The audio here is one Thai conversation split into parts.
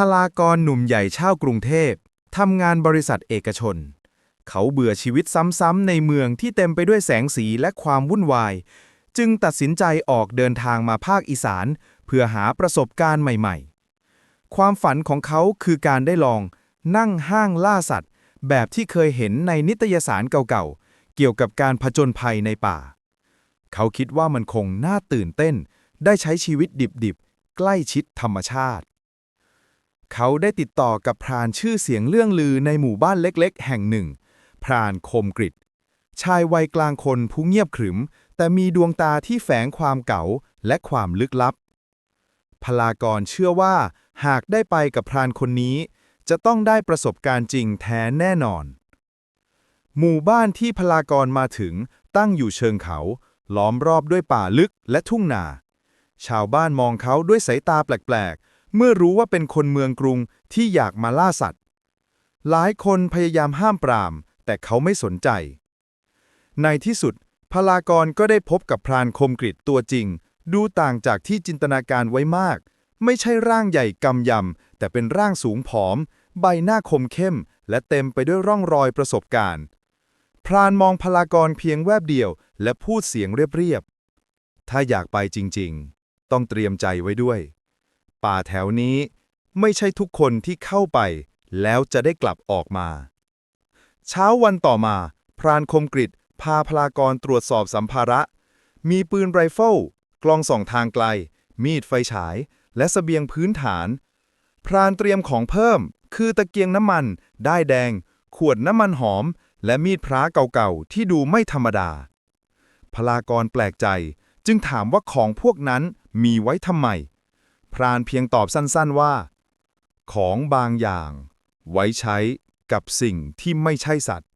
พลากรหนุ่มใหญ่ชาวกรุงเทพทำงานบริษัทเอกชน เขาเบื่อชีวิตซ้ำๆในเมืองที่เต็มไปด้วยแสงสีและความวุ่นวาย จึงตัดสินใจออกเดินทางมาภาคอีสาน เพื่อหาประสบการณ์ใหม่ๆ ความฝันของเขาคือการได้ลอง นั่งห้างล่าสัตว์ แบบที่เคยเห็นในนิตยสารเก่าๆ เกี่ยวกับการผจญภัยในป่า เขาคิดว่ามันคงน่าตื่นเต้น ได้ใช้ชีวิตดิบๆ ใกล้ชิดธรรมชาติ เขาได้ติดต่อกับพรานชื่อเสียงเรื่องลือในหมู่บ้านเล็กๆ แห่งหนึ่ง พรานคมกริตชายวัยกลางคนผู้เงียบขรึม แต่มีดวงตาที่แฝงความเก๋าและความลึกลับ พลากรเชื่อว่า หากได้ไปกับพรานคนนี้ จะต้องได้ประสบการณ์จริงแท้แน่นอน หมู่บ้านที่พลากรมาถึงตั้งอยู่เชิงเขา ล้อมรอบด้วยป่าลึกและทุ่งนา ชาวบ้านมองเขาด้วยสายตาแปลกๆ เมื่อรู้ว่าเป็นคนเมืองกรุงที่อยากมาล่าสัตว์ หลายคนพยายามห้ามปราม แต่เขาไม่สนใจ ในที่สุด พลากรก็ได้พบกับพรานคมกริตตัวจริง ดูต่างจากที่จินตนาการไว้มาก ไม่ใช่ร่างใหญ่กำยำ แต่เป็นร่างสูงผอม ใบหน้าคมเข้ม และเต็มไปด้วยร่องรอยประสบการณ์ พรานมองพลากรเพียงแวบเดียว และพูดเสียงเรียบๆถ้าอยากไปจริง ๆ ต้องเตรียมใจไว้ด้วย ป่าแถวนี้ไม่ใช่ทุกคนที่เข้าไป แล้วจะได้กลับออกมา เช้าวันต่อมา พรานคมกริตพาพลากรตรวจสอบสัมภาระ มีปืนไรเฟิลกล้องส่องทางไกล มีดไฟฉาย และสเสบียงพื้นฐาน พรานเตรียมของเพิ่ม คือตะเกียงน้ำมัน ได้แดง ขวดน้ำมันหอม และมีดพระเก่าๆ ที่ดูไม่ธรรมดา พลากรแปลกใจ จึงถามว่าของพวกนั้นมีไว้ทำไม พรานเพียงตอบสั้นๆว่า ของบางอย่าง ไว้ใช้กับสิ่งที่ไม่ใช่สัตว์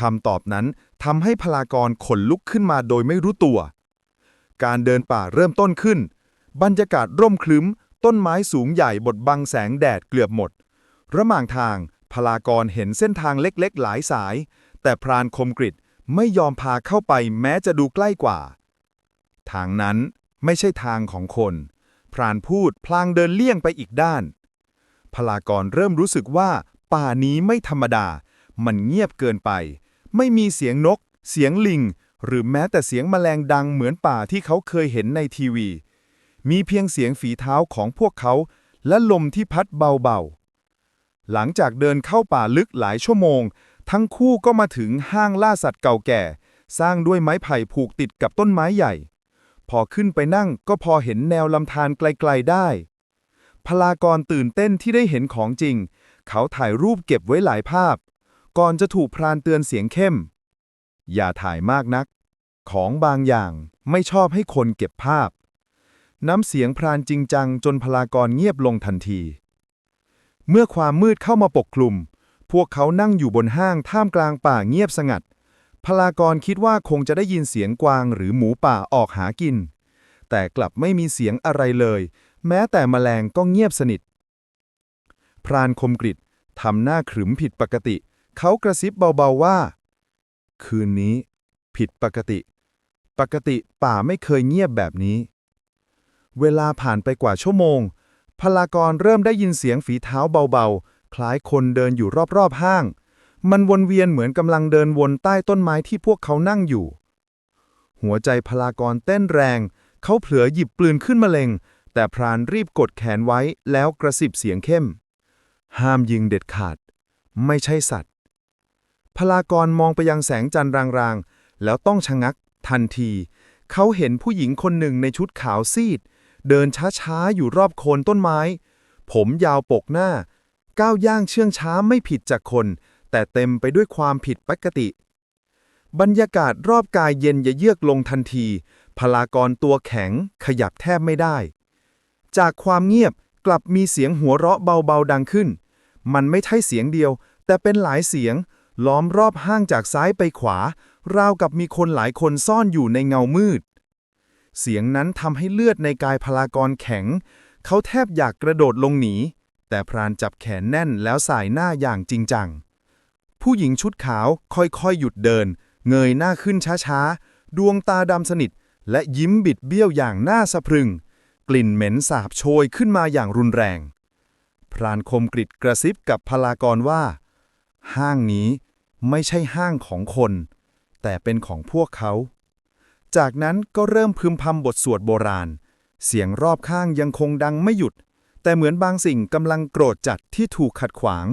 คำตอบนั้นทำให้พลากรขนลุกขึ้นมาโดยไม่รู้ตัว การเดินป่าเริ่มต้นขึ้น บรรยากาศร่มครึ้ม ต้นไม้สูงใหญ่บดบังแสงแดดเกือบหมด ระหว่างทางพลากรเห็นเส้นทางเล็กๆ หลายสาย แต่พรานคมกริตไม่ยอมพาเข้าไปแม้จะดูใกล้กว่า ทางนั้นไม่ใช่ทางของคน รานพูดพลางเดินเลี่ยงไปอีกด้าน พลากรเริ่มรู้สึกว่า ป่านี้ไม่ธรรมดา มันเงียบเกินไป ไม่มีเสียงนก เสียงลิง หรือแม้แต่เสียงแมลงดังเหมือนป่าที่เขาเคยเห็นในทีวี มีเพียงเสียงฝีเท้าของพวกเขา และลมที่พัดเบาๆ หลังจากเดินเข้าป่าลึกหลายชั่วโมง ทั้งคู่ก็มาถึงห้างล่าสัตว์เก่าแก่ สร้างด้วยไม้ไผ่ผูกติดกับต้นไม้ใหญ่ พอขึ้นไปนั่งก็พอเห็นแนวลำธารไกลๆได้ พลากรตื่นเต้นที่ได้เห็นของจริง เขาถ่ายรูปเก็บไว้หลายภาพ ก่อนจะถูกพรานเตือนเสียงเข้ม อย่าถ่ายมากนัก ของบางอย่างไม่ชอบให้คนเก็บภาพ น้ำเสียงพรานจริงจังจนพลากรเงียบลงทันที เมื่อความมืดเข้ามาปกคลุม พวกเขานั่งอยู่บนห้างท่ามกลางป่าเงียบสงัด พลากรคิดว่าคงจะได้ยินเสียงกวางหรือหมูป่าออกหากิน แต่กลับไม่มีเสียงอะไรเลย แม้แต่แมลงก็เงียบสนิท พรานคมกริตทำหน้าขรึมผิดปกติ เขากระซิบเบาๆว่า คืนนี้ ผิดปกติ ปกติป่าไม่เคยเงียบแบบนี้ เวลาผ่านไปกว่าชั่วโมง พลากรเริ่มได้ยินเสียงฝีเท้าเบาๆ คล้ายคนเดินอยู่รอบๆห้าง มันวนเวียนเหมือนกำลังเดินวนใต้ต้นไม้ที่พวกเขานั่งอยู่ หัวใจพลากรเต้นแรง เขาเผลอหยิบปืนขึ้นมาเล็ง แต่พรานรีบกดแขนไว้แล้วกระสิบเสียงเข้ม ห้ามยิงเด็ดขาด ไม่ใช่สัตว์ พลากรมองไปยังแสงจันทร์รางๆ แล้วต้องชะงัก ทันที เขาเห็นผู้หญิงคนหนึ่งในชุดขาวซีด เดินช้าๆ อยู่รอบโคนต้นไม้ ผมยาวปกหน้า ก้าวย่างเชื่องช้าไม่ผิดจากคน แต่เต็มไปด้วยความผิดปกติ บรรยากาศรอบกายเย็นยะเยือกลงทันที พลากรตัวแข็งขยับแทบไม่ได้ จากความเงียบกลับมีเสียงหัวเราะเบาๆดังขึ้น มันไม่ใช่เสียงเดียว แต่เป็นหลายเสียง ล้อมรอบห้างจากซ้ายไปขวา ราวกับมีคนหลายคนซ่อนอยู่ในเงามืด เสียงนั้นทำให้เลือดในกายพลากรแข็ง เขาแทบอยากกระโดดลงหนีแต่พรานจับแขนแน่นแล้วสายหน้าอย่างจริงจัง ผู้หญิงชุดขาวค่อยๆ หยุดเดิน เงยหน้าขึ้นช้าๆ ดวงตาดำสนิท และยิ้มบิดเบี้ยวอย่างน่าสะพรึง กลิ่นเหม็นสาบโชยขึ้นมาอย่างรุนแรงพพรานคมกริดกระซิบกับพลากรว่า ห้างนี้ไม่ใช่ห้างของคน แต่เป็นของพวกเขา จากนั้นก็เริ่มพึมพำบทสวดโบราณ เสียงรอบข้างยังคงดังไม่หยุด แต่เหมือนบางสิ่งกำลังโกรธจัดที่ถูกขัดขวาง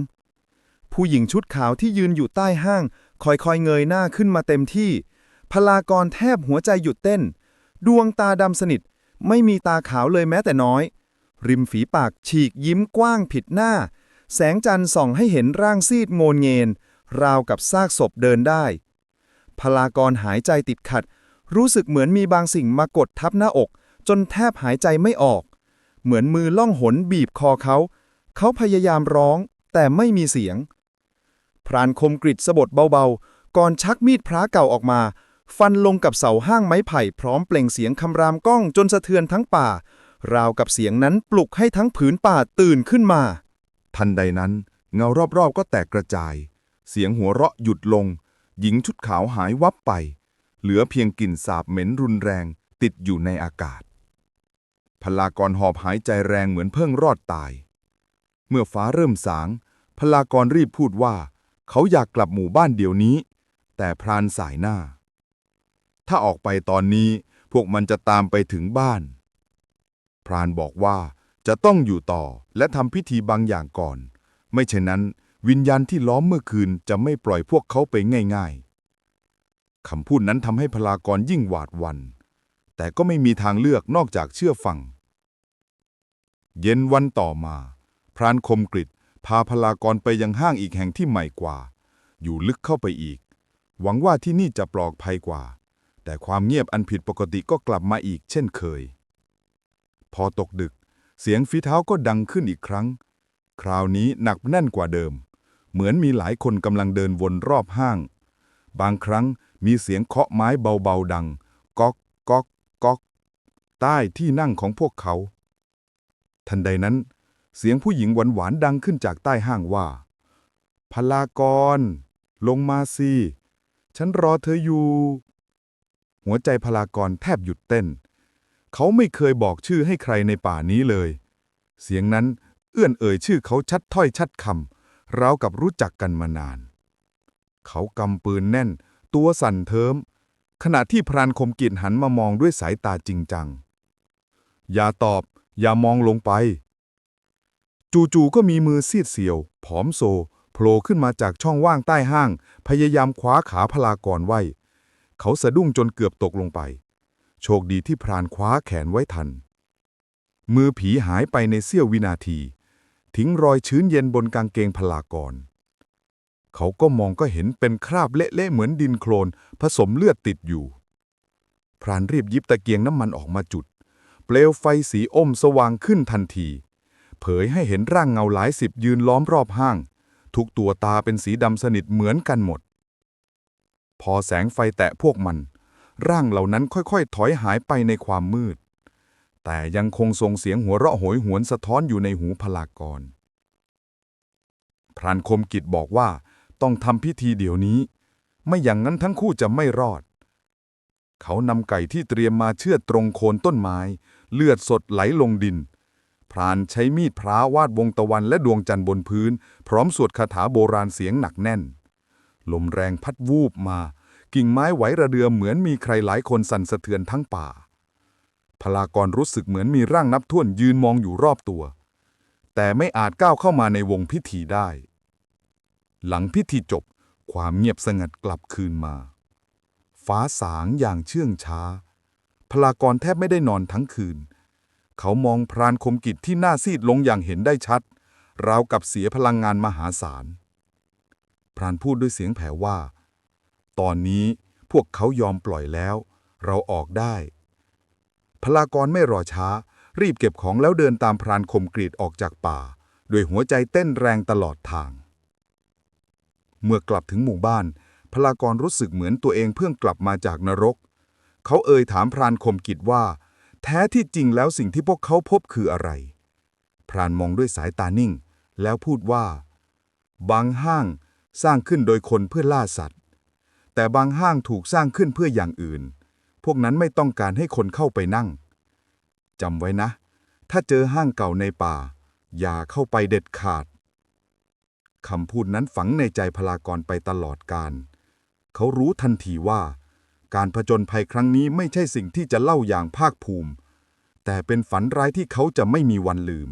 ผู้หญิงชุดขาวที่ยืนอยู่ใต้ห้างค่อยๆเงยหน้าขึ้นมาเต็มที่ พลากรแทบหัวใจหยุดเต้น ดวงตาดำสนิท ไม่มีตาขาวเลยแม้แต่น้อย ริมฝีปากฉีกยิ้มกว้างผิดหน้า แสงจันทร์ส่องให้เห็นร่างซีดโงนเงน ราวกับซากศพเดินได้ พลากรหายใจติดขัด รู้สึกเหมือนมีบางสิ่งมากดทับหน้าอก จนแทบหายใจไม่ออก เหมือนมือล่องหนบีบคอเขา เขาพยายามร้อง แต่ไม่มีเสียง พรานคมกริดสะบดเบาๆ ก่อนชักมีดพระเก่าออกมา ฟันลงกับเสาห้างไม้ไผ่พร้อมเปล่งเสียงคำรามก้องจนสะเทือนทั้งป่า ราวกับเสียงนั้นปลุกให้ทั้งผืนป่าตื่นขึ้นมา ทันใดนั้น เงารอบๆก็แตกกระจาย เสียงหัวเราะหยุดลง หญิงชุดขาวหายวับไป เหลือเพียงกลิ่นสาบเหม็นรุนแรง ติดอยู่ในอากาศพลากรหอบหายใจแรงเหมือนเพิ่งรอดตาย เมื่อฟ้าเริ่มสาง พลากรรีบพูดว่า เขาอยากกลับหมู่บ้านเดี๋ยวนี้ แต่พรานสายหน้า ถ้าออกไปตอนนี้พวกมันจะตามไปถึงบ้าน พรานบอกว่าจะต้องอยู่ต่อและทำพิธีบางอย่างก่อน ไม่เช่นนั้น วิญญาณที่ล้อมเมื่อคืนจะไม่ปล่อยพวกเขาไปง่าย ๆคำพูดนั้นทำให้พลากรยิ่งหวาดหวัน แต่ก็ไม่มีทางเลือกนอกจากเชื่อฟัง เย็นวันต่อมา พรานคมกริด พาพลากรไปยังห้างอีกแห่งที่ใหม่กว่า อยู่ลึกเข้าไปอีก หวังว่าที่นี่จะปลอดภัยกว่า แต่ความเงียบอันผิดปกติก็กลับมาอีกเช่นเคย พอตกดึก เสียงฝีเท้าก็ดังขึ้นอีกครั้ง คราวนี้หนักแน่นกว่าเดิม เหมือนมีหลายคนกำลังเดินวนรอบห้าง บางครั้งมีเสียงเคาะไม้เบาๆดัง ก๊อกก๊อกก๊อก ใต้ที่นั่งของพวกเขา ทันใดนั้น เสียงผู้หญิงหวานๆดังขึ้นจากใต้ห้างว่า พลากร ลงมาสิ ฉันรอเธออยู่ หัวใจพลากรแทบหยุดเต้น เขาไม่เคยบอกชื่อให้ใครในป่านี้เลย เสียงนั้นเอื้อนเอ่ยชื่อเขาชัดถ้อยชัดคำราวกับรู้จักกันมานาน เขากำปืนแน่น ตัวสั่นเทิม ขณะที่พรานคมกิจหันมามองด้วยสายตาจริงจัง อย่าตอบ อย่ามองลงไป จู่ๆก็มีมือซีดเสียว ผอมโซโผล่ขึ้นมาจากช่องว่างใต้ห้าง พยายามคว้าขาพลากรไว้ เขาสะดุ้งจนเกือบตกลงไป โชคดีที่พรานคว้าแขนไว้ทัน มือผีหายไปในเสี้ยววินาที ทิ้งรอยชื้นเย็นบนกางเกงพลากร เขาก็มองก็เห็นเป็นคราบเละๆเหมือนดินโคลน ผสมเลือดติดอยู่ พรานรีบยิบตะเกียงน้ำมันออกมาจุด เปลวไฟสีอมสว่างขึ้นทันที เผยให้เห็นร่างเงาหลายสิบยืนล้อมรอบห้าง ทุกตัวตาเป็นสีดำสนิทเหมือนกันหมด พอแสงไฟแตะพวกมัน ร่างเหล่านั้นค่อยๆ ถอยหายไปในความมืด แต่ยังคงส่งเสียงหัวเราะโหยหวนสะท้อนอยู่ในหูพลากร พรานคมกิจบอกว่าต้องทำพิธีเดี๋ยวนี้ ไม่อย่างนั้นทั้งคู่จะไม่รอด เขานำไก่ที่เตรียมมาเชือดตรงโคนต้นไม้ เลือดสดไหลลงดิน พรานใช้มีดพร้าวาดวงตะวันและดวงจันทร์บนพื้น พร้อมสวดคาถาโบราณเสียงหนักแน่น ลมแรงพัดวูบมา กิ่งไม้ไหวระเดือเหมือนมีใครหลายคนสั่นสะเทือนทั้งป่า พลากรรู้สึกเหมือนมีร่างนับท่วนยืนมองอยู่รอบตัว แต่ไม่อาจก้าวเข้ามาในวงพิธีได้ หลังพิธีจบความเงียบสงัดกลับคืนมา ฟ้าสางอย่างเชื่องช้า พลากรแทบไม่ได้นอนทั้งคืน เขามองพรานคมกิจที่หน้าซีดลงอย่างเห็นได้ชัด ราวกับเสียพลังงานมหาศาล พรานพูดด้วยเสียงแผ่วว่า ตอนนี้พวกเขายอมปล่อยแล้ว เราออกได้ พลากรไม่รอช้า รีบเก็บของแล้วเดินตามพรานคมกรีดออกจากป่าด้วยหัวใจเต้นแรงตลอดทาง เมื่อกลับถึงหมู่บ้าน พลากรรู้สึกเหมือนตัวเองเพิ่งกลับมาจากนรก เขาเอ่ยถามพรานคมกิจว่า แท้ที่จริงแล้วสิ่งที่พวกเขาพบคืออะไร พรานมองด้วยสายตานิ่ง แล้วพูดว่า บางห้างสร้างขึ้นโดยคนเพื่อล่าสัตว์ แต่บางห้างถูกสร้างขึ้นเพื่ออย่างอื่น พวกนั้นไม่ต้องการให้คนเข้าไปนั่งจำไว้นะ ถ้าเจอห้างเก่าในป่า อย่าเข้าไปเด็ดขาดคำพูดนั้นฝังในใจพลากรไปตลอดการ เขารู้ทันทีว่า การผจญภัยครั้งนี้ไม่ใช่สิ่งที่จะเล่าอย่างภาคภูมิ แต่เป็นฝันร้ายที่เขาจะไม่มีวันลืม